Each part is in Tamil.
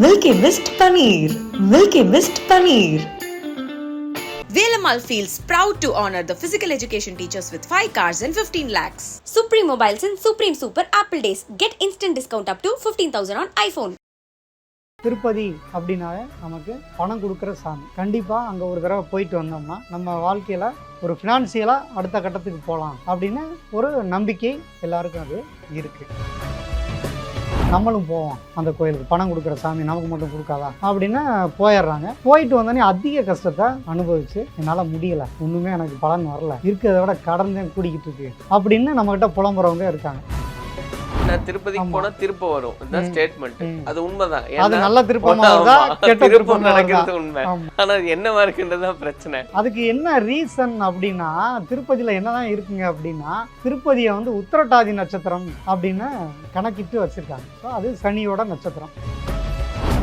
Milky Mist Paneer. Milky Mist Paneer. Velamal feels proud to honor the physical education teachers with 5 cars and 15 lakhs. Supreme Mobiles and Supreme Super Apple Days. Get instant discount up to 15,000 on iPhone. Tirupati அப்படின்னாவே நமக்கு பணம் கொடுக்குற சாமி கண்டிப்பாக அங்கே ஒரு தடவை போயிட்டு வந்தோம்னா நம்ம வாழ்க்கையில் ஒரு ஃபினான்சியலாக அடுத்த கட்டத்துக்கு போகலாம் அப்படின்னு ஒரு நம்பிக்கை எல்லாருக்கும் அது இருக்குது நம்மளும் போவோம் அந்த கோயிலுக்கு. பணம் கொடுக்குற சாமி நமக்கு மட்டும் கொடுக்காதா? அப்படின்னு போயிடுறாங்க. போயிட்டு வந்தோடனே அதிக கஷ்டத்தை அனுபவிச்சு என்னால் முடியலை. ஒன்றுமே எனக்கு பலன் வரல. இருக்கிறத விட கடன் தான் கூடிக்கிட்டு இருக்கு. அப்படின்னு நம்மக்கிட்ட புலம்புறவங்க இருக்காங்க. நான் திருப்பதிக்கு. போனா திருப்பம் வரும். இதுதான். ஸ்டேட்மெண்ட். அது உண்மைதான். அது நல்ல திருப்பம் திருப்பமாக நடக்கிறது உண்மை. ஆனா அது என்னவா இருக்குன்றதுதான் பிரச்சனை. அதுக்கு என்ன ரீசன் அப்படின்னா திருப்பதியில் என்னதான் இருக்குங்க அப்படின்னா திருப்பதியை வந்து உத்திரட்டாதி நட்சத்திரம் அப்படின்னு கணக்கிட்டு வச்சிருக்காங்க. ஸோ அது சனியோட நட்சத்திரம்.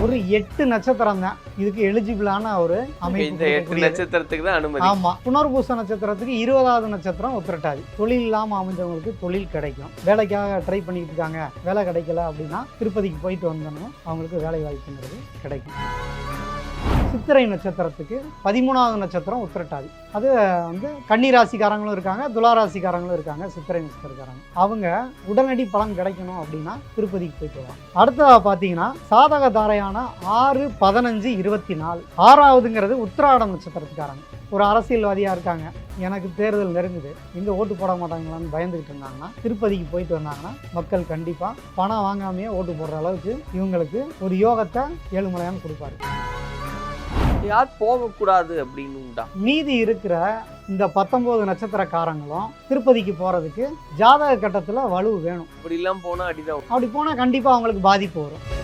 ஒரு எட்டு நட்சத்திரம் தான். இதுக்கு எலிஜிபிளான ஒரு அமைப்பு இந்த எட்டு. நட்சத்திரத்துக்கு தான் அனுமதி. ஆமா. புனர்பூச நட்சத்திரத்துக்கு இருபதாவது நட்சத்திரம் உத்திரட்டாதி. தொழில் இல்லாம அமைஞ்சவங்களுக்கு தொழில் கிடைக்கும். வேலைக்காக ட்ரை பண்ணிட்டு இருக்காங்க. வேலை கிடைக்கல அப்படின்னா திருப்பதிக்கு போயிட்டு வந்தோம்னா அவங்களுக்கு வேலை வாய்ப்புங்கிறது கிடைக்கும். சித்திரை நட்சத்திரத்துக்கு பதிமூணாவது நட்சத்திரம் உத்திரட்டாதி. அது வந்து கன்னி ராசிக்காரங்களும் இருக்காங்க துலா ராசிக்காரங்களும் இருக்காங்க சித்திரை நட்சத்திரக்காரங்க. அவங்க உடனடி பலன் கிடைக்கணும் அப்படின்னா திருப்பதிக்கு போயிட்டு வரலாம் அடுத்ததாக பார்த்தீங்கன்னா சாதக தாரையான ஆறு பதினஞ்சு இருபத்தி நாலு ஆறாவதுங்கிறது உத்திராடம் நட்சத்திரத்துக்காரங்க. ஒரு அரசியல்வாதியாக இருக்காங்க. எனக்கு தேர்தல் நெருங்குது. இங்கே ஓட்டு போட மாட்டாங்களான்னு பயந்துக்கிட்டு இருந்தாங்கன்னா திருப்பதிக்கு போயிட்டு வந்தாங்கன்னா மக்கள் கண்டிப்பாக பணம் வாங்காமையே ஓட்டு போடுற அளவுக்கு இவங்களுக்கு ஒரு யோகத்தை ஏழுமலையான்னு கொடுப்பாரு. யார் போகக்கூடாது அப்படின்னு மீதி இருக்கிற இந்த பத்தொம்போது நட்சத்திரக்காரங்களும் திருப்பதிக்கு போகிறதுக்கு ஜாதக கட்டத்தில் வலு வேணும். அப்படி எல்லாம் போனா அடிதான். அப்படி போனால் கண்டிப்பாக அவங்களுக்கு பாதிப்பு வரும்.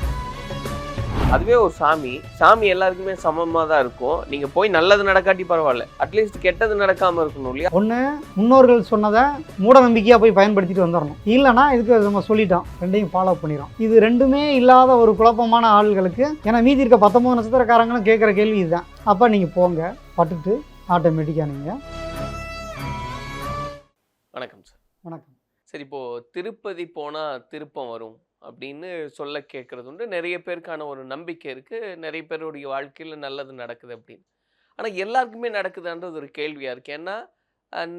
அதுவே ஒரு சாமி. சாமி எல்லாருக்குமே சமமா தான் இருக்கும். நீங்க போய் நல்லது நடக்காட்டி பரவாயில்ல. அட்லீஸ்ட் கெட்டது நடக்காம இருக்கணும் இல்லையா? ஒன்று முன்னோர்கள் சொன்னதை மூட நம்பிக்கையாக போய் பயன்படுத்திட்டு வந்துடணும் இல்லைன்னா இதுக்கு நம்ம சொல்லிட்டோம். ரெண்டையும் ஃபாலோ பண்ணிடும் இது ரெண்டுமே இல்லாத ஒரு குழப்பமான ஆள்களுக்கு ஏன்னா மீதி இருக்க பத்தொம்பது நட்சத்திரக்காரங்களும் கேட்குற கேள்வி இதுதான். அப்போ நீங்கள் போங்க. பட்டுட்டு ஆட்டோமேட்டிக்காக நீங்கள் வணக்கம் சார் வணக்கம். சரி இப்போ திருப்பதி போனா திருப்பம் வரும். அப்படின்னு சொல்ல கேட்குறது உண்டு. நிறைய பேருக்கான ஒரு நம்பிக்கை இருக்குது நிறைய பேருடைய வாழ்க்கையில் நல்லது நடக்குது அப்படின்னு. ஆனால் எல்லாருக்குமே நடக்குதான்றது ஒரு கேள்வியாக இருக்குது ஏன்னா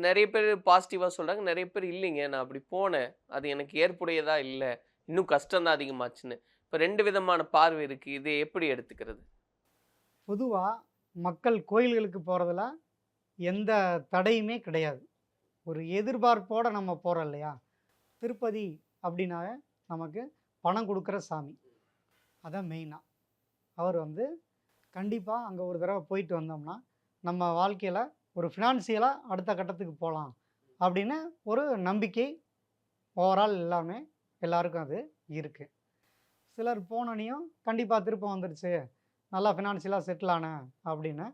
நிறைய பேர் பாசிட்டிவாக சொல்கிறாங்க நிறைய பேர் இல்லைங்க. நான் அப்படி போனேன். அது எனக்கு ஏற்புடையதா இல்லை. இன்னும் கஷ்டம் தான் அதிகமாச்சுன்னு. இப்போ ரெண்டு விதமான பார்வை இருக்குது இதை எப்படி எடுத்துக்கிறது? பொதுவாக மக்கள் கோயில்களுக்கு போகிறதுல எந்த தடையுமே கிடையாது. ஒரு எதிர்பார்ப்போடு நம்ம போகிறோம் இல்லையா? திருப்பதி அப்படின்னாவே நமக்கு பணம் கொடுக்குற சாமி. அதான் மெயினாக அவர் வந்து கண்டிப்பாக அங்கே ஒரு தடவை போயிட்டு வந்தோம்னா நம்ம வாழ்க்கையில் ஒரு ஃபினான்சியலாக அடுத்த கட்டத்துக்கு போகலாம் அப்படின்னு ஒரு நம்பிக்கை ஓவரால் எல்லாமே எல்லாருக்கும் அது இருக்குது சிலர் போனோனையும் கண்டிப்பாக திருப்பம் வந்துடுச்சு நல்லா ஃபினான்ஷியலாக செட்டில் ஆனேன் அப்படின்னு.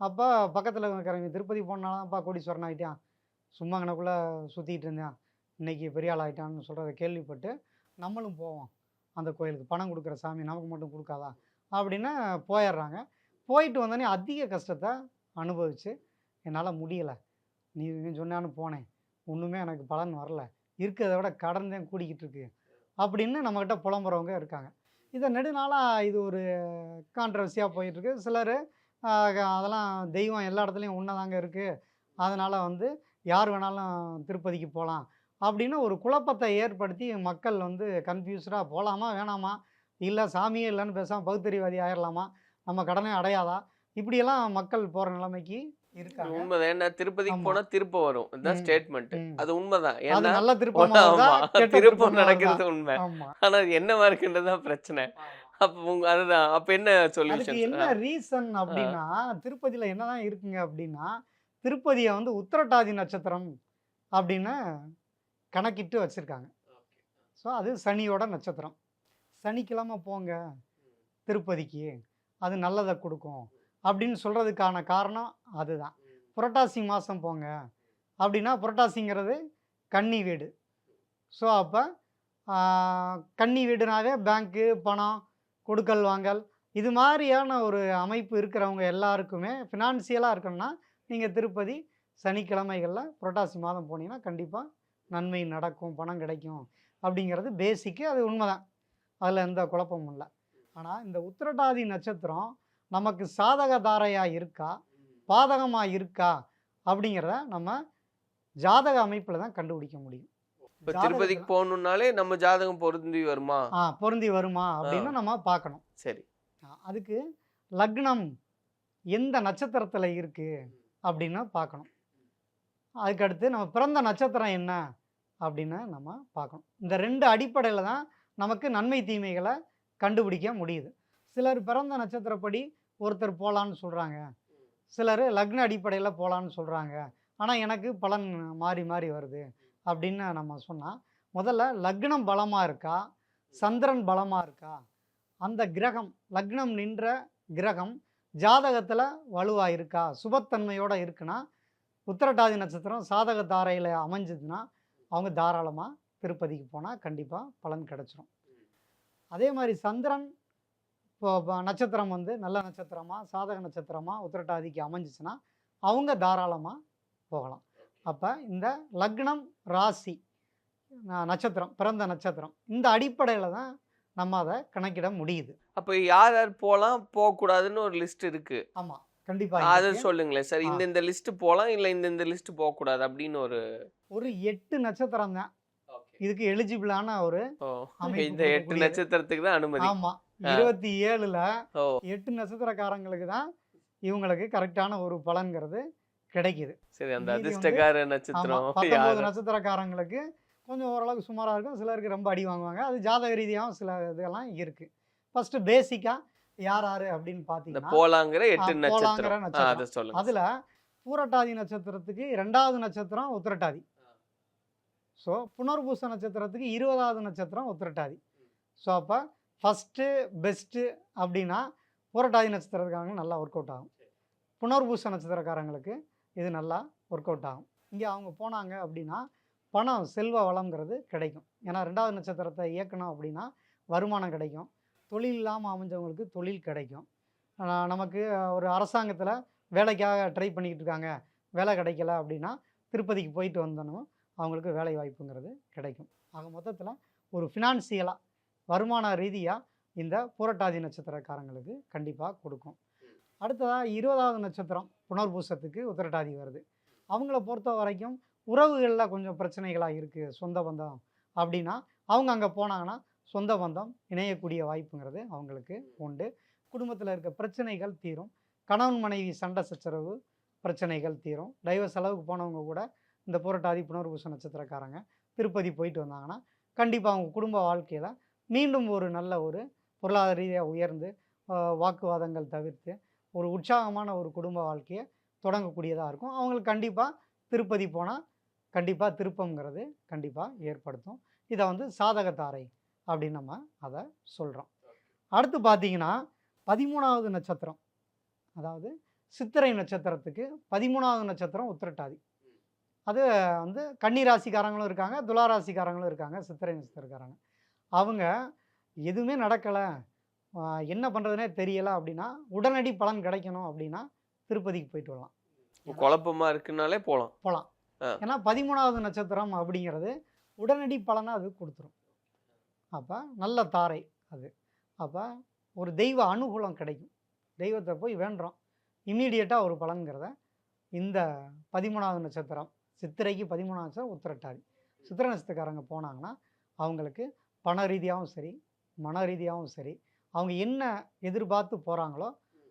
அப்போ பக்கத்தில் இருக்கிறவங்க திருப்பதி போனாலாம்ப்பா கோடீஸ்வரன் ஆகிட்டான் சும்மா கணக்குள்ளே சுற்றிட்டு இருந்தேன். இன்றைக்கி பெரிய ஆள் ஆகிட்டான்னு சொல்கிறத கேள்விப்பட்டு நம்மளும் போவோம். அந்த கோயிலுக்கு பணம் கொடுக்குற சாமி நமக்கு மட்டும் கொடுக்காதா? அப்படின்னு போயிடுறாங்க. போயிட்டு வந்தோடனே அதிக கஷ்டத்தை அனுபவித்து என்னால் முடியலை. நீ சொன்னான்னு போனேன். ஒன்றுமே எனக்கு பலன் வரல. இருக்கிறத விட கடன் தான் கூடிக்கிட்டு இருக்கு. அப்படின்னு நம்மக்கிட்ட புலம்புறவங்க இருக்காங்க. இதை நெடுநாளாக இது ஒரு கான்ட்ரவர்சியாக போயிட்டுருக்கு சிலர் அதெல்லாம் தெய்வம் எல்லா இடத்துலையும் ஒன்றதாங்க இருக்குது அதனால் வந்து யார் வேணாலும் திருப்பதிக்கு போகலாம் அப்படின்னு ஒரு குழப்பத்தை ஏற்படுத்தி மக்கள் வந்து கன்ஃபியூஸ்டாக போகலாமா வேணாமா? இல்லை சாமியே இல்லைன்னு பேசாமல் பகுத்தறிவாதி ஆயிடலாமா நம்ம கடனை அடையாதா? இப்படியெல்லாம் மக்கள் போகிற நிலைமைக்கு இருக்காங்க. உண்மைதான். ஏன்னா திருப்பதிக்கு. போனா திருப்பம் வரும். இதுதான் ம், ஸ்டேட்மெண்ட். அது உண்மைதான். ஏன்னா நல்ல திருப்பமா திருப்பம் நடக்கிறது? உண்மை. ஆனா என்னவா இருக்குன்றதுதான் பிரச்சனை. அப்ப உங்க அதுதான். அப்ப என்ன சொல்யூஷன் என்ன ரீசன் அப்படின்னா திருப்பதியில் என்னதான் இருக்குங்க அப்படின்னா திருப்பதியை வந்து உத்திரட்டாதி நட்சத்திரம் அப்படின்னு கணக்கிட்டு வச்சுருக்காங்க. ஸோ அது சனியோட நட்சத்திரம். சனிக்கிழமை போங்க. திருப்பதிக்கு. அது நல்லதை கொடுக்கும். அப்படின்னு சொல்கிறதுக்கான காரணம் அதுதான். புரட்டாசி மாதம் போங்க. அப்படின்னா புரட்டாசிங்கிறது கன்னி வீடு. ஸோ அப்போ கன்னி வீடுனாவே பேங்க்கு பணம் கொடுக்கல் வாங்கல். இது மாதிரியான ஒரு அமைப்பு இருக்கிறவங்க எல்லாருக்குமே ஃபினான்சியலாக இருக்கணும்னா நீங்கள் திருப்பதி சனிக்கிழமைகளில் புரட்டாசி மாதம் போனீங்கன்னா கண்டிப்பாக நன்மை நடக்கும் பணம் கிடைக்கும் அப்படிங்கிறது பேசிக்கு அது உண்மைதான். அதில் எந்த குழப்பமும் இல்லை. ஆனால் இந்த உத்திரட்டாதி நட்சத்திரம் நமக்கு சாதக தாரையாக இருக்கா? பாதகமாக இருக்கா? அப்படிங்கிறத நம்ம ஜாதக அமைப்பில் தான் கண்டுபிடிக்க முடியும். இப்ப திருப்பதிக்கு போகணும்னாலே நம்ம ஜாதகம் பொருந்தி வருமா? ஆ பொருந்தி வருமா அப்படின்னு நம்ம பார்க்கணும். சரி. அதுக்கு லக்னம் எந்த நட்சத்திரத்தில் இருக்குது அப்படின்னு பார்க்கணும். அதுக்கடுத்து நம்ம பிறந்த நட்சத்திரம் என்ன? அப்படின்னு நம்ம பார்க்கணும். இந்த ரெண்டு அடிப்படையில் தான் நமக்கு நன்மை தீமைகளை கண்டுபிடிக்க முடியுது. சிலர் பிறந்த நட்சத்திரப்படி ஒருத்தர் போகலான்னு சொல்கிறாங்க சிலர் லக்ன அடிப்படையில் போகலான்னு சொல்கிறாங்க ஆனால் எனக்கு பலன் மாறி மாறி வருது அப்படின்னு நம்ம சொன்னால் முதல்ல லக்னம் பலமாக இருக்கா? சந்திரன் பலமாக இருக்கா? அந்த கிரகம் லக்னம் நின்ற கிரகம் ஜாதகத்தில் வலுவாக இருக்கா? சுபத்தன்மையோடு இருக்குன்னா உத்திரட்டாதி நட்சத்திரம் சாதக தாரையில் அமைஞ்சதுன்னா அவங்க தாராளமாக திருப்பதிக்கு போனால் கண்டிப்பாக பலன் கிடச்சிரும். அதே மாதிரி சந்திரன் இப்போ நட்சத்திரம் வந்து நல்ல நட்சத்திரமா சாதக நட்சத்திரமா உத்திரட்டாதிக்கு அமைஞ்சிச்சுன்னா அவங்க தாராளமாக போகலாம். அப்போ இந்த லக்னம் ராசி நட்சத்திரம் பிறந்த நட்சத்திரம் இந்த அடிப்படையில் தான் நம்ம அதை கணக்கிட முடியுது. அப்ப யார் யார் போலாம் போக கூடாதுன்னு ஒரு லிஸ்ட் இருக்கு. ஆமாம் கண்டிப்பாக அதை சொல்லுங்களேன். சார். இந்த இந்த லிஸ்ட் போலாம் இல்ல இந்த இந்த லிஸ்ட் போக கூடாது அப்படின்னு ஒரு ஒரு எட்டு நட்சத்திரம் தான். இதுக்கு எலிஜிபிளான ஒரு இந்த எட்டு. நட்சத்திரத்துக்கு தான் அனுமதி. ஆமா. இருபத்தி ஏழுல எட்டு நட்சத்திரக்காரங்களுக்கு தான் இவங்களுக்கு கரெக்டான ஒரு பலன்கிறது கிடைக்குது. சரி அந்த அதிர்ஷ்டக்கார நட்சத்திரம் பத்தொன்பது நட்சத்திரக்காரங்களுக்கு கொஞ்சம் ஓரளவுக்கு சுமாரா இருக்கும். சிலருக்கு ரொம்ப அடி வாங்குவாங்க. அது ஜாதக ரீதியாகவும் சில இதெல்லாம் இருக்கு. ஃபர்ஸ்ட் பேசிக்கா யார் யாரு அப்படின்னு பார்த்தீங்கன்னா போலாங்கிற எட்டு நட்சத்திரம். அதுல பூரட்டாதி நட்சத்திரத்துக்கு ரெண்டாவது நட்சத்திரம் உத்திரட்டாதி. ஸோ புனர்பூச நட்சத்திரத்துக்கு இருபதாவது நட்சத்திரம் உத்திரட்டாதி. ஸோ அப்போ ஃபஸ்ட்டு பெஸ்ட்டு அப்படின்னா பூரட்டாதி நட்சத்திரக்காரங்க நல்லா ஒர்க் அவுட் ஆகும். புனர்பூச நட்சத்திரக்காரங்களுக்கு இது நல்லா ஒர்க் அவுட் ஆகும். இங்கே அவங்க போனாங்க அப்படின்னா பணம் செல்வ வளம்ங்கிறது கிடைக்கும். ஏன்னா ரெண்டாவது நட்சத்திரத்தை இயக்கணும் அப்படின்னா வருமானம் கிடைக்கும். தொழில் இல்லாமல் அமைஞ்சவங்களுக்கு தொழில் கிடைக்கும். நமக்கு ஒரு அரசாங்கத்தில் வேலைக்காக ட்ரை பண்ணிக்கிட்டு இருக்காங்க. வேலை கிடைக்கல அப்படின்னா திருப்பதிக்கு போயிட்டு வந்தோன்னா அவங்களுக்கு வேலை வாய்ப்புங்கிறது கிடைக்கும். ஆக மொத்தத்தில் ஒரு ஃபினான்சியலாக வருமான ரீதியாக இந்த பூரட்டாதி நட்சத்திரக்காரங்களுக்கு கண்டிப்பாக கொடுக்கும். அடுத்ததாக இருபதாவது நட்சத்திரம் புனர்பூசத்துக்கு உத்திரட்டாதி வருது. அவங்கள பொறுத்த வரைக்கும் உறவுகளில் கொஞ்சம் பிரச்சனைகளாக இருக்குது சொந்த பந்தம் அப்படின்னா அவங்க அங்கே போனாங்கன்னா சொந்த பந்தம் இணையக்கூடிய வாய்ப்புங்கிறது அவங்களுக்கு உண்டு. குடும்பத்தில் இருக்க பிரச்சனைகள் தீரும். கணவன் மனைவி சண்டை சச்சரவு பிரச்சனைகள் தீரும். டைவர்ஸ் அளவுக்கு போனவங்க கூட இந்த புரட்டாதி புனர்பூச நட்சத்திரக்காரங்க திருப்பதி போயிட்டு வந்தாங்கன்னா கண்டிப்பாக அவங்க குடும்ப வாழ்க்கையில் மீண்டும் ஒரு நல்ல ஒரு பொருளாதார ரீதியாக உயர்ந்து வாக்குவாதங்கள் தவிர்த்து ஒரு உற்சாகமான ஒரு குடும்ப வாழ்க்கையை தொடங்கக்கூடியதாக இருக்கும். அவங்களுக்கு கண்டிப்பாக திருப்பதி போனால் கண்டிப்பாக திருப்பங்கிறது கண்டிப்பாக ஏற்படுத்தும். இதை வந்து சாதகத்தாரை அப்படின்னு நம்ம அதை சொல்கிறோம் அடுத்து பார்த்தீங்கன்னா பதிமூணாவது நட்சத்திரம். அதாவது சித்திரை நட்சத்திரத்துக்கு பதிமூணாவது நட்சத்திரம் உத்திரட்டாதி. அது வந்து கன்னி ராசிக்காரங்களும் இருக்காங்க துலா ராசிக்காரங்களும் இருக்காங்க சித்திரை நட்சத்திரக்காரங்க. அவங்க எதுவுமே நடக்கலை. என்ன பண்ணுறதுனே தெரியலை அப்படின்னா உடனடி பலன் கிடைக்கணும் அப்படின்னா திருப்பதிக்கு போயிட்டு வரலாம். குழப்பமா இருக்குனாலே போகலாம் ஆ. ஏன்னா பதிமூணாவது நட்சத்திரம் அப்படிங்கிறது உடனடி பலனை அது கொடுத்துரும். அப்போ நல்ல தாரை அது. அப்போ ஒரு தெய்வ அனுகூலம் கிடைக்கும். தெய்வத்தை போய் வேண்டுறோம். இம்மீடியட்டாக ஒரு பலன்கிறத இந்த பதிமூணாவது நட்சத்திரம் சித்திரைக்கு பதிமூணாவது நட்சத்திரம் உத்திரட்டாதி. சித்திரை நட்சத்திரக்காரங்க போனாங்கன்னா அவங்களுக்கு பண ரீதியாகவும் சரி மன ரீதியாகவும் சரி அவங்க என்ன எதிர்பார்த்து போகிறாங்களோ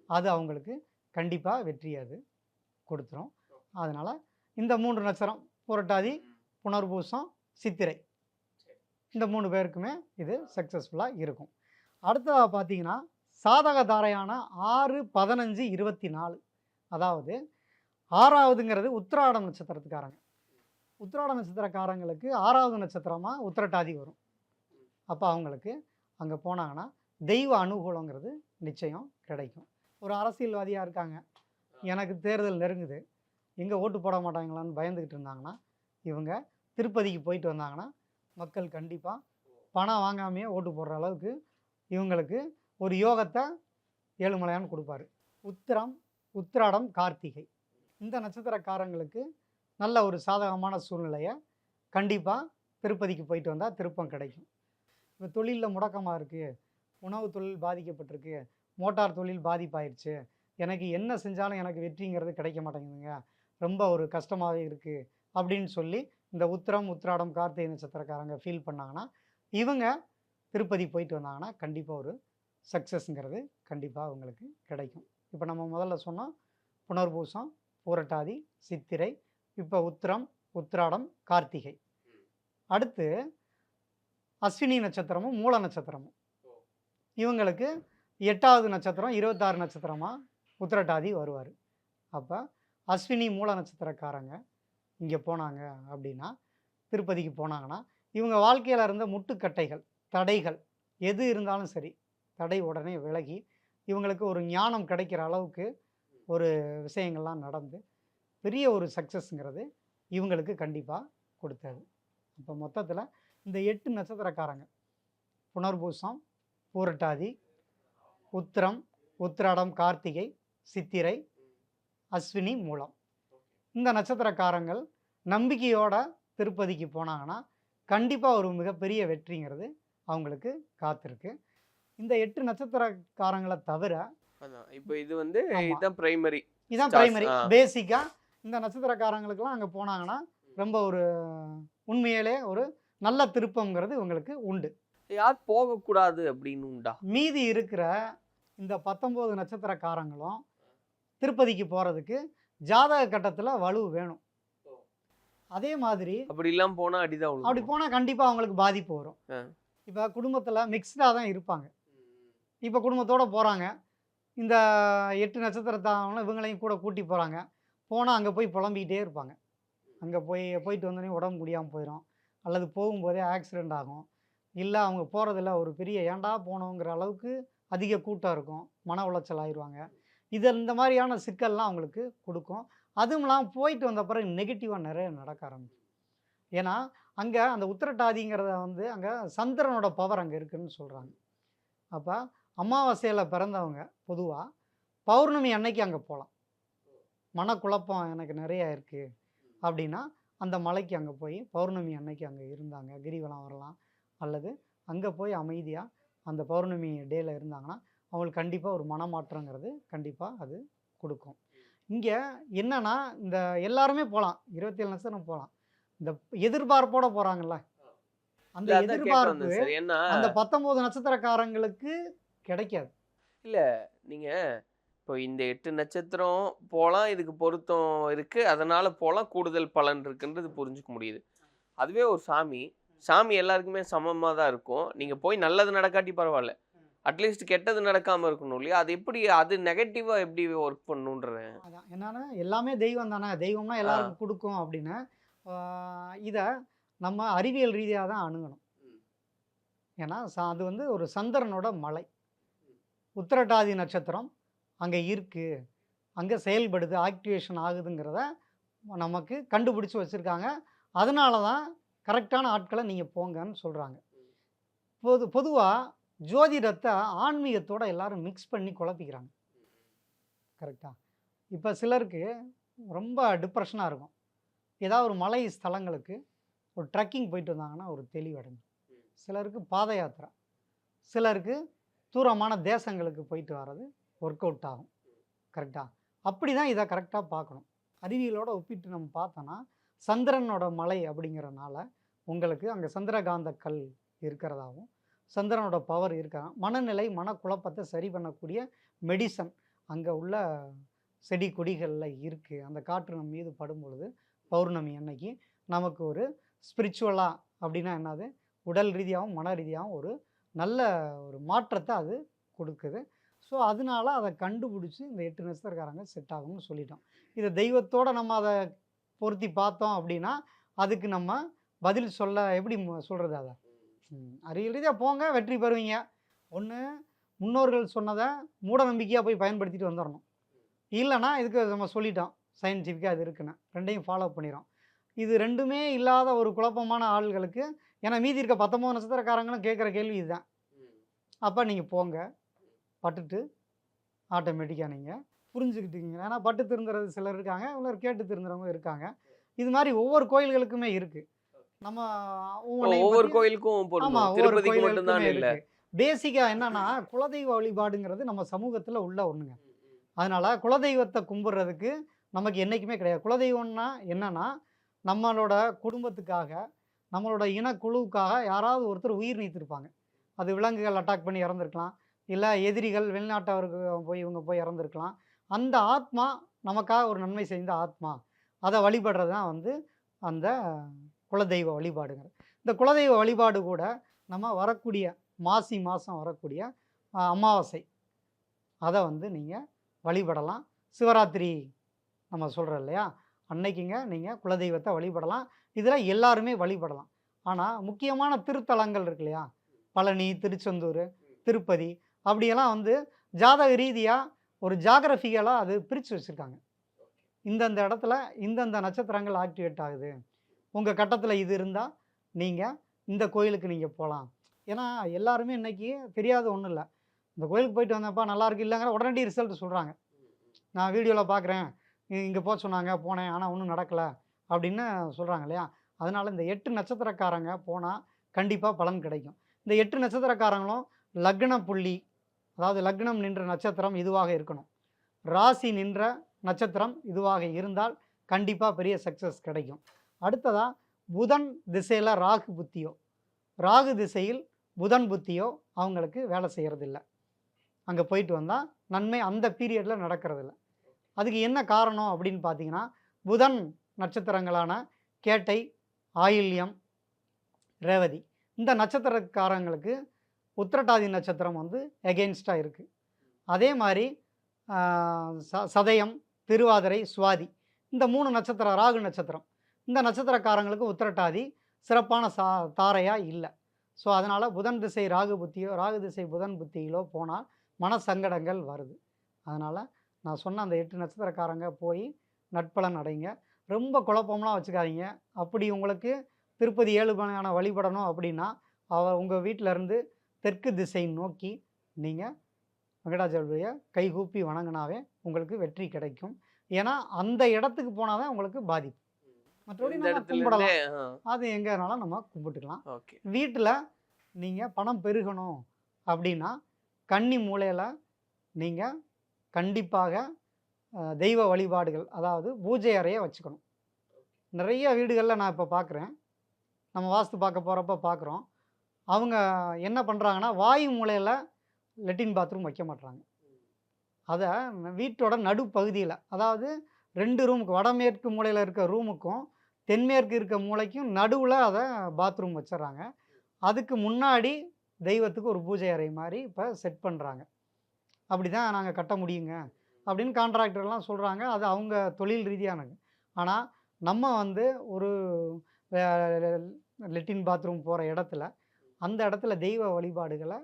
அது அவங்களுக்கு கண்டிப்பாக வெற்றி அது கொடுத்துரும். அதனால் இந்த மூன்று நட்சத்திரம் புரட்டாதி புனர்பூசம் சித்திரை. இந்த மூணு பேருக்குமே இது சக்ஸஸ்ஃபுல்லாக இருக்கும். அடுத்ததாக பார்த்தீங்கன்னா சாதக தாரையான ஆறு பதினஞ்சு இருபத்தி நாலு அதாவது ஆறாவதுங்கிறது உத்திராடம் நட்சத்திரத்துக்காரங்க. உத்திராட நட்சத்திரக்காரங்களுக்கு ஆறாவது நட்சத்திரமாக உத்திரட்டாதி வரும். அப்போ அவங்களுக்கு அங்கே போனாங்கன்னா தெய்வ அனுகூலங்கிறது நிச்சயம் கிடைக்கும். ஒரு அரசியல்வாதியாக இருக்காங்க. எனக்கு தேர்தல் நெருங்குது. எங்கே ஓட்டு போட மாட்டாங்களான்னு பயந்துக்கிட்டு இருந்தாங்கன்னா இவங்க திருப்பதிக்கு போயிட்டு வந்தாங்கன்னா மக்கள் கண்டிப்பாக பணம் வாங்காமையே ஓட்டு போடுற அளவுக்கு இவங்களுக்கு ஒரு யோகத்தை ஏழுமலையான் கொடுப்பாரு. உத்திரம் உத்திராடம் கார்த்திகை. இந்த நட்சத்திரக்காரங்களுக்கு நல்ல ஒரு சாதகமான சூழ்நிலையை கண்டிப்பாக திருப்பதிக்கு போயிட்டு வந்தால் திருப்பம் கிடைக்கும். இப்போ தொழிலில் முடக்கமாக இருக்குது உணவு தொழில் பாதிக்கப்பட்டிருக்கு மோட்டார் தொழில் பாதிப்பாயிருச்சு எனக்கு என்ன செஞ்சாலும் எனக்கு வெற்றிங்கிறது கிடைக்க மாட்டேங்குதுங்க ரொம்ப ஒரு கஷ்டமாகவே இருக்குது அப்படின்னு சொல்லி இந்த உத்திரம் உத்திராடம் கார்த்திகை நட்சத்திரக்காரங்க ஃபீல் பண்ணாங்கன்னா இவங்க திருப்பதி போயிட்டு வந்தாங்கன்னா கண்டிப்பாக ஒரு சக்ஸஸ்ங்கிறது கண்டிப்பாக அவங்களுக்கு கிடைக்கும். இப்போ நம்ம முதல்ல சொன்னோம் புனர்பூசம் பூரட்டாதி சித்திரை இப்போ உத்திரம் உத்திராடம் கார்த்திகை. அடுத்து அஸ்வினி நட்சத்திரமும் மூல நட்சத்திரமும். இவங்களுக்கு எட்டாவது நட்சத்திரம் இருபத்தாறு நட்சத்திரமாக உத்திரட்டாதி வருவார். அப்போ அஸ்வினி மூல நட்சத்திரக்காரங்க இங்கே போனாங்க அப்படின்னா திருப்பதிக்கு போனாங்கன்னா இவங்க வாழ்க்கையில் இருந்த முட்டுக்கட்டைகள் தடைகள் எது இருந்தாலும் சரி தடை உடனே விலகி இவங்களுக்கு ஒரு ஞானம் கிடைக்கிற அளவுக்கு ஒரு விஷயங்கள்லாம் நடந்து பெரிய ஒரு சக்ஸஸ்ங்கிறது இவங்களுக்கு கண்டிப்பாக கொடுத்தது. இப்போ மொத்தத்தில் இந்த எட்டு நட்சத்திரக்காரங்க புனர்பூசம் பூரட்டாதி உத்திரம் உத்திராடம் கார்த்திகை சித்திரை அஸ்வினி மூலம். இந்த நட்சத்திரக்காரங்கள் நம்பிக்கையோட திருப்பதிக்கு போனாங்கன்னா கண்டிப்பாக ஒரு மிகப்பெரிய வெற்றிங்கிறது அவங்களுக்கு காத்திருக்கு. இந்த எட்டு நட்சத்திரக்காரங்களை தவிர இப்போ இது வந்து. இதுதான் பிரைமரி Stars, பிரைமரி. பேசிக்காக இந்த நட்சத்திரக்காரங்களுக்கெல்லாம் அங்கே போனாங்கன்னா ரொம்ப ஒரு உண்மையிலே ஒரு நல்ல திருப்பங்கிறது இவங்களுக்கு உண்டு. யார் போகக்கூடாது அப்படின்னு உண்டா? மீதி இருக்கிற இந்த பத்தொம்போது நட்சத்திரக்காரங்களும் திருப்பதிக்கு போகிறதுக்கு ஜாதக கட்டத்தில் வலு வேணும். அதே மாதிரி அப்படி இல்லாம போனா அடிதான் அப்படி. போனால் கண்டிப்பாக அவங்களுக்கு பாதிப்பு வரும். இப்போ குடும்பத்தில் மிக்ஸ்டாக தான் இருப்பாங்க. இப்போ குடும்பத்தோடு போகிறாங்க இந்த எட்டு நட்சத்திரத்தாவங்களும் இவங்களையும் கூட கூட்டி போகிறாங்க போனால் அங்கே போய் புலம்பிக்கிட்டே இருப்பாங்க. அங்கே போய் போயிட்டு வந்தோடனே உடம்பு முடியாமல் போயிடும் அல்லது போகும்போதே ஆக்சிடெண்ட் ஆகும். இல்லை அவங்க போகிறதில்ல ஒரு பெரிய ஏண்டா போனோங்கிற அளவுக்கு அதிக கூட்டம் இருக்கும். மன உளைச்சல் ஆயிடுவாங்க இது இந்த மாதிரியான சிக்கல்லாம் அவங்களுக்கு கொடுக்கும். அதுவும் இல்லாமல் போயிட்டு வந்த பிறகு நெகட்டிவாக நிறைய நடக்க ஆரம்பிக்கும். ஏன்னா அங்கே அந்த உத்திரட்டாதிங்கிறத வந்து அங்கே சந்திரனோட பவர் அங்கே இருக்குதுன்னு சொல்கிறாங்க அப்போ அமாவாசையில் பிறந்தவங்க பொதுவாக பௌர்ணமி அன்னைக்கு அங்கே போகலாம் மனக்குழப்பம் எனக்கு நிறையா இருக்குது அப்படின்னா அந்த மலைக்கு அங்கே போய் பௌர்ணமி அன்னைக்கு அங்கே இருந்தாங்க. கிரிவலம் வரலாம். அல்லது அங்கே போய் அமைதியாக அந்த பௌர்ணமி டேயில் இருந்தாங்கன்னா அவங்களுக்கு கண்டிப்பாக ஒரு மனமாற்றங்கிறது கண்டிப்பாக அது கொடுக்கும். இங்கே என்னன்னா இந்த எல்லாருமே போகலாம் இருபத்தேழு நட்சத்திரம் போகலாம் இந்த எதிர்பார்ப்போட போகிறாங்கல்ல அந்த இல்ல, எதிர்பார்ப்பு அந்த பத்தொன்பது நட்சத்திரக்காரங்களுக்கு கிடைக்காது. நீங்க இப்போ இந்த எட்டு நட்சத்திரம் போலாம் இதுக்கு பொருத்தம் இருக்கு. அதனால போலாம் கூடுதல் பலன் இருக்குன்றது புரிஞ்சுக்க முடியுது. அதுவே ஒரு சாமி. சாமி எல்லாருக்குமே சமமா தான் இருக்கும். நீங்க போய் நல்லது நடக்காட்டி பரவாயில்ல. அட்லீஸ்ட் கெட்டது நடக்காம இருக்கணும் இல்லையா? அது எப்படி அது நெகட்டிவா எப்படி ஒர்க் பண்ணுன்றது அதான். என்னன்னா எல்லாமே தெய்வம் தானே. தெய்வம்னா எல்லாருக்கும் கொடுக்கும் அப்படின்னு இதை நம்ம அறிவியல் ரீதியாக தான் அணுகணும். ஏன்னா அது வந்து ஒரு சந்திரனோட மலை. உத்திரட்டாதி நட்சத்திரம் அங்கே இருக்குது அங்கே செயல்படுது ஆக்டிவேஷன் ஆகுதுங்கிறத நமக்கு கண்டுபிடிச்சி வச்சுருக்காங்க. அதனால தான் கரெக்டான ஆட்களை நீங்கள் போங்கன்னு சொல்கிறாங்க பொது பொதுவாக ஜோதிடத்தை ஆன்மீகத்தோடு எல்லாரும் மிக்ஸ் பண்ணி குழப்பிக்கிறாங்க. கரெக்டாக இப்போ சிலருக்கு ரொம்ப டிப்ரெஷனாக இருக்கும். ஏதாவது ஒரு மலை ஸ்தலங்களுக்கு ஒரு ட்ரெக்கிங் போயிட்டு வந்தாங்கன்னா ஒரு தெளிவடைஞ்சு சிலருக்கு பாத யாத்திரா. சிலருக்கு தூரமான தேசங்களுக்கு போயிட்டு வர்றது ஒர்க் அவுட் ஆகும். கரெக்டாக அப்படி தான் இதை கரெக்டாக பார்க்கணும். அறிவியலோட ஒப்பிட்டு நம்ம பார்த்தோன்னா சந்திரனோட மலை அப்படிங்கிறனால உங்களுக்கு அங்கே சந்திரகாந்த கல் இருக்கிறதாவும் சந்திரனோட பவர் இருக்கான். மனநிலை மனக்குழப்பத்தை சரி பண்ணக்கூடிய மெடிசன் அங்கே உள்ள செடி கொடிகளில் இருக்குது அந்த காற்று நம்ம மீது படும் பொழுது பௌர்ணமி அன்னைக்கு நமக்கு ஒரு ஸ்பிரிச்சுவலாக அப்படின்னா என்னது? உடல் ரீதியாகவும் மன ரீதியாகவும் ஒரு நல்ல ஒரு மாற்றத்தை அது கொடுக்குது. ஸோ அதனால அதை கண்டுபிடிச்சி இந்த எட்டு நட்சத்திரக்காரங்க செட் ஆகும்னு சொல்லிட்டோம். இதை தெய்வத்தோடு நம்ம அதை பொருத்தி பார்த்தோம் அப்படின்னா அதுக்கு நம்ம பதில் சொல்ல எப்படி சொல்கிறது அதை? அறிவியல் ரீதியாக போங்க வெற்றி பெறுவீங்க. ஒன்று முன்னோர்கள் சொன்னதை மூட நம்பிக்கையாக போய் பயன்படுத்திட்டு வந்துடணும் இல்லைன்னா இதுக்கு நம்ம சொல்லிட்டோம் சயின்டிஃபிக்காக அது இருக்குன்னு. ரெண்டையும் ஃபாலோ பண்ணிடும் இது ரெண்டுமே இல்லாத ஒரு குழப்பமான ஆள்களுக்கு ஏன்னா மீதி இருக்க பத்தொம்பது நட்சத்திரக்காரங்களும் கேட்குற கேள்வி இதுதான். அப்போ நீங்கள் போங்க பட்டுட்டு ஆட்டோமேட்டிக்காக நீங்கள் புரிஞ்சுக்கிட்டீங்க. ஏன்னா பட்டு திருந்துறது சிலர் இருக்காங்க இவ்வளோ கேட்டு திருந்துறவங்க இருக்காங்க. இது மாதிரி ஒவ்வொரு கோயில்களுக்குமே இருக்குது நம்ம ஒவ்வொரு கோயிலுக்கும் பொருந்தும் ஒவ்வொரு திருப்பதிக்கு மட்டும்தான் இல்ல. பேசிக்காக என்னன்னா குலதெய்வ வழிபாடுங்கிறது நம்ம சமூகத்தில் உள்ள ஒன்றுங்க அதனால குலதெய்வத்தை கும்பிட்றதுக்கு நமக்கு என்றைக்குமே கிடையாது. குலதெய்வம்னா என்னன்னா நம்மளோட குடும்பத்துக்காக நம்மளோட இனக்குழுவுக்காக யாராவது ஒருத்தர் உயிர் நீத்திருப்பாங்க. அது விலங்குகள் அட்டாக் பண்ணி இறந்துருக்கலாம். இல்லை எதிரிகள் வெளிநாட்டவருக்கு போய் இவங்க போய் இறந்துருக்கலாம். அந்த ஆத்மா நமக்காக ஒரு நன்மை செய்த ஆத்மா. அதை வழிபடுறது தான் வந்து அந்த குலதெய்வ வழிபாடுங்கிற இந்த குலதெய்வ வழிபாடு கூட நம்ம வரக்கூடிய மாசி மாதம் வரக்கூடிய அமாவாசை. அதை வந்து நீங்கள் வழிபடலாம். சிவராத்திரி நம்ம சொல்கிறோம் இல்லையா? அன்னைக்குங்க நீங்கள் குலதெய்வத்தை வழிபடலாம். இதில் எல்லாருமே வழிபடலாம். ஆனால் முக்கியமான திருத்தலங்கள் இருக்கு இல்லையா? பழனி திருச்செந்தூர் திருப்பதி அப்படியெல்லாம் வந்து ஜாதக ரீதியாக ஒரு ஜாகிரபிக்கலாக அது பிரித்து வச்சுருக்காங்க. இந்தந்த இடத்துல இந்தந்த நட்சத்திரங்கள் ஆக்டிவேட் ஆகுது. உங்கள் கட்டத்தில் இது இருந்தால் நீங்கள் இந்த கோயிலுக்கு நீங்கள் போகலாம் ஏன்னா எல்லாருமே இன்னைக்கு தெரியாத ஒன்றும் இல்லை. இந்த கோயிலுக்கு போயிட்டு வந்தப்பா நல்லா இருக்கு இல்லைங்கிற உடனடி ரிசல்ட் சொல்கிறாங்க நான் வீடியோவில் பார்க்குறேன் இங்கே போக சொன்னாங்க போனேன் ஆனால் ஒன்றும் நடக்கலை அப்படின்னு சொல்கிறாங்க இல்லையா? அதனால் இந்த எட்டு நட்சத்திரக்காரங்க போனால் கண்டிப்பாக பலன் கிடைக்கும். இந்த எட்டு நட்சத்திரக்காரங்களும் லக்ன புள்ளி அதாவது லக்னம் நின்ற நட்சத்திரம் இதுவாக இருக்கணும். ராசி நின்ற நட்சத்திரம் இதுவாக இருந்தால் கண்டிப்பாக பெரிய சக்ஸஸ் கிடைக்கும். அடுத்ததாக புதன் திசையில் ராகு புத்தியோ. ராகு திசையில் புதன் புத்தியோ அவங்களுக்கு வேலை செய்கிறதில்ல அங்கே போயிட்டு வந்தால் நன்மை அந்த பீரியடில் நடக்கிறதில்ல. அதுக்கு என்ன காரணம் அப்படின்னு பார்த்தீங்கன்னா புதன் நட்சத்திரங்களான கேட்டை ஆயில்யம் ரேவதி. இந்த நட்சத்திரக்காரங்களுக்கு உத்திரட்டாதி நட்சத்திரம் வந்து எகெயின்ஸ்டாக இருக்குது அதே மாதிரி ச சதயம் திருவாதிரை சுவாதி. இந்த மூணு நட்சத்திரம் ராகு நட்சத்திரம். இந்த நட்சத்திரக்காரங்களுக்கு உத்திரட்டாதி சிறப்பான சா தாரையாக இல்லை. ஸோ அதனால் புதன் திசை ராகு புத்தியோ ராகு திசை புதன் புத்தியிலோ போனால் மனசங்கடங்கள் வருது. அதனால் நான் சொன்ன அந்த எட்டு நட்சத்திரக்காரங்க போய் நட்பலன் அடைங்க. ரொம்ப குழப்பம்லாம் வச்சுக்காதீங்க. அப்படி உங்களுக்கு திருப்பதி ஏழுமலையான வழிபடணும் அப்படின்னா அவ உங்கள் இருந்து தெற்கு திசை நோக்கி நீங்கள் வெங்கடாச்சலபதியை கைகூப்பி வணங்கினாவே உங்களுக்கு வெற்றி கிடைக்கும். ஏன்னா அந்த இடத்துக்கு போனால் தான் உங்களுக்கு பாதிப்பு. மற்றபடி நம்ம கும்பிடலாம். அது எங்கேனாலும் நம்ம கும்பிட்டுக்கலாம். ஓகே. வீட்டில் நீங்கள் பணம் பெருகணும் அப்படின்னா கன்னி மூலையில் நீங்கள் கண்டிப்பாக தெய்வ வழிபாடுகள் அதாவது பூஜை அறையை வச்சுக்கணும். நிறைய வீடுகளில் நான் இப்போ பார்க்குறேன் நம்ம வாஸ்து பார்க்க போகிறப்ப பார்க்குறோம் அவங்க என்ன பண்ணுறாங்கன்னா வாயு மூலையில் லெட்டின் பாத்ரூம் வைக்க மாட்றாங்க. அதை வீட்டோட நடுப்பகுதியில் அதாவது ரெண்டு ரூமுக்கு வடமேற்கு மூலையில் இருக்க ரூமுக்கும் தென்மேற்கு இருக்க மூலைக்கும் நடுவில் அதை பாத்ரூம் வச்சிடுறாங்க அதுக்கு முன்னாடி தெய்வத்துக்கு ஒரு பூஜை அறை மாதிரி இப்போ செட் பண்ணுறாங்க அப்படி தான் நாங்கள் கட்ட முடியுங்க அப்படின்னு கான்ட்ராக்டர்லாம் சொல்கிறாங்க அது அவங்க தொழில் ரீதியானது. ஆனால் நம்ம வந்து ஒரு லெட்டின் பாத்ரூம் போகிற இடத்துல அந்த இடத்துல தெய்வ வழிபாடுகளை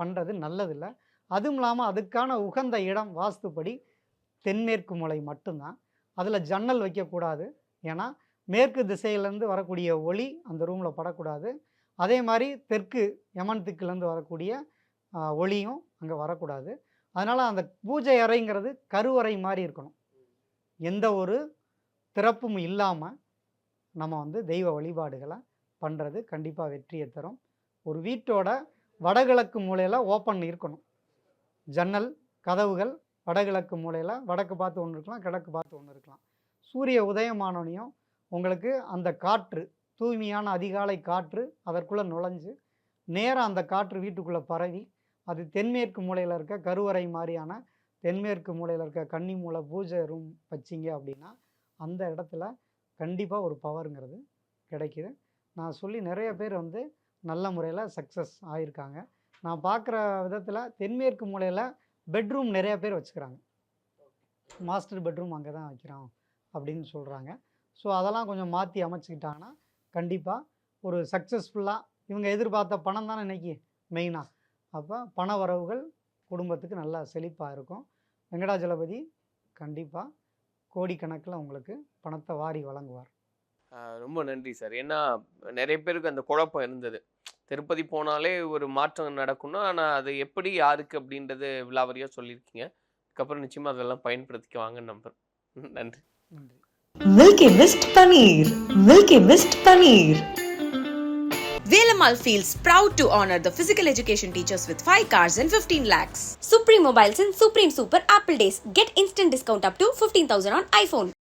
பண்ணுறது நல்லதில்லை. அதுவும் இல்லாமல் அதுக்கான உகந்த இடம் வாஸ்துப்படி தென்மேற்கு மூலை மட்டும்தான். அதில் ஜன்னல் வைக்கக்கூடாது. ஏன்னா மேற்கு திசையிலேருந்து வரக்கூடிய ஒளி அந்த ரூமில் படக்கூடாது. அதே மாதிரி தெற்கு யமன் திக்குலேருந்து வரக்கூடிய ஒளியும் அங்கே வரக்கூடாது. அதனால் அந்த பூஜை அறைங்கிறது கருவறை மாதிரி இருக்கணும். எந்த ஒரு திறப்பும் இல்லாமல் நம்ம வந்து தெய்வ வழிபாடுகளை பண்ணுறது கண்டிப்பாக வெற்றியை தரும். ஒரு வீட்டோட வடகிழக்கு மூலையில் ஓப்பன் இருக்கணும். ஜன்னல் கதவுகள் வடகிழக்கு மூலையில் வடக்கு பார்த்து ஒன்று இருக்கலாம் கிழக்கு பார்த்து ஒன்று இருக்கலாம். சூரிய உதயமானோனையும் உங்களுக்கு அந்த காற்று தூய்மையான அதிகாலை காற்று அதற்குள்ளே நுழைஞ்சு நேராக அந்த காற்று வீட்டுக்குள்ளே பரவி அது தென்மேற்கு மூலையில் இருக்க கருவறை மாதிரியான தென்மேற்கு மூலையில் இருக்க கன்னி மூலை பூஜை ரூம் வச்சிங்க அப்படின்னா அந்த இடத்துல கண்டிப்பாக ஒரு பவருங்கிறது கிடைக்குது. நான் சொல்லி நிறைய பேர் வந்து நல்ல முறையில் சக்ஸஸ் ஆகியிருக்காங்க நான் பார்க்குற விதத்தில் தென்மேற்கு மூலையில் பெட்ரூம் நிறைய பேர் வச்சுக்கிறாங்க. மாஸ்டர் பெட்ரூம் அங்கே தான் வைக்கிறோம் அப்படின்னு சொல்கிறாங்க ஸோ அதெல்லாம் கொஞ்சம் மாற்றி அமைச்சுக்கிட்டாங்கன்னா கண்டிப்பாக ஒரு சக்ஸஸ்ஃபுல்லாக இவங்க எதிர்பார்த்த பணம் தானே இன்னைக்கு மெயினாக அப்போ பண வரவுகள் குடும்பத்துக்கு நல்லா செழிப்பாக இருக்கும். வெங்கடாஜலபதி கண்டிப்பாக கோடிக்கணக்கில் உங்களுக்கு பணத்தை வாரி வழங்குவார். ரொம்ப நன்றி சார். ஏன்னா நிறைய பேருக்கு அந்த குழப்பம் இருந்தது. திருப்பதி போனாலே ஒரு மாற்றம் நடக்கும்னா ஆனால் அது எப்படி யாருக்கு அப்படின்றது விலாவரியாக சொல்லியிருக்கீங்க. அதுக்கப்புறம் நிச்சயமாக அதெல்லாம் பயன்படுத்திக்குவாங்கன்னு நம்புறேன் நன்றி. நன்றி. Milky Mist Paneer. Milky Mist Paneer. Velamal feels proud to honor the physical education teachers with 5 cars and 15 lakhs. Supreme Mobiles and Supreme Super Apple Days. Get instant discount up to 15,000 on iPhone.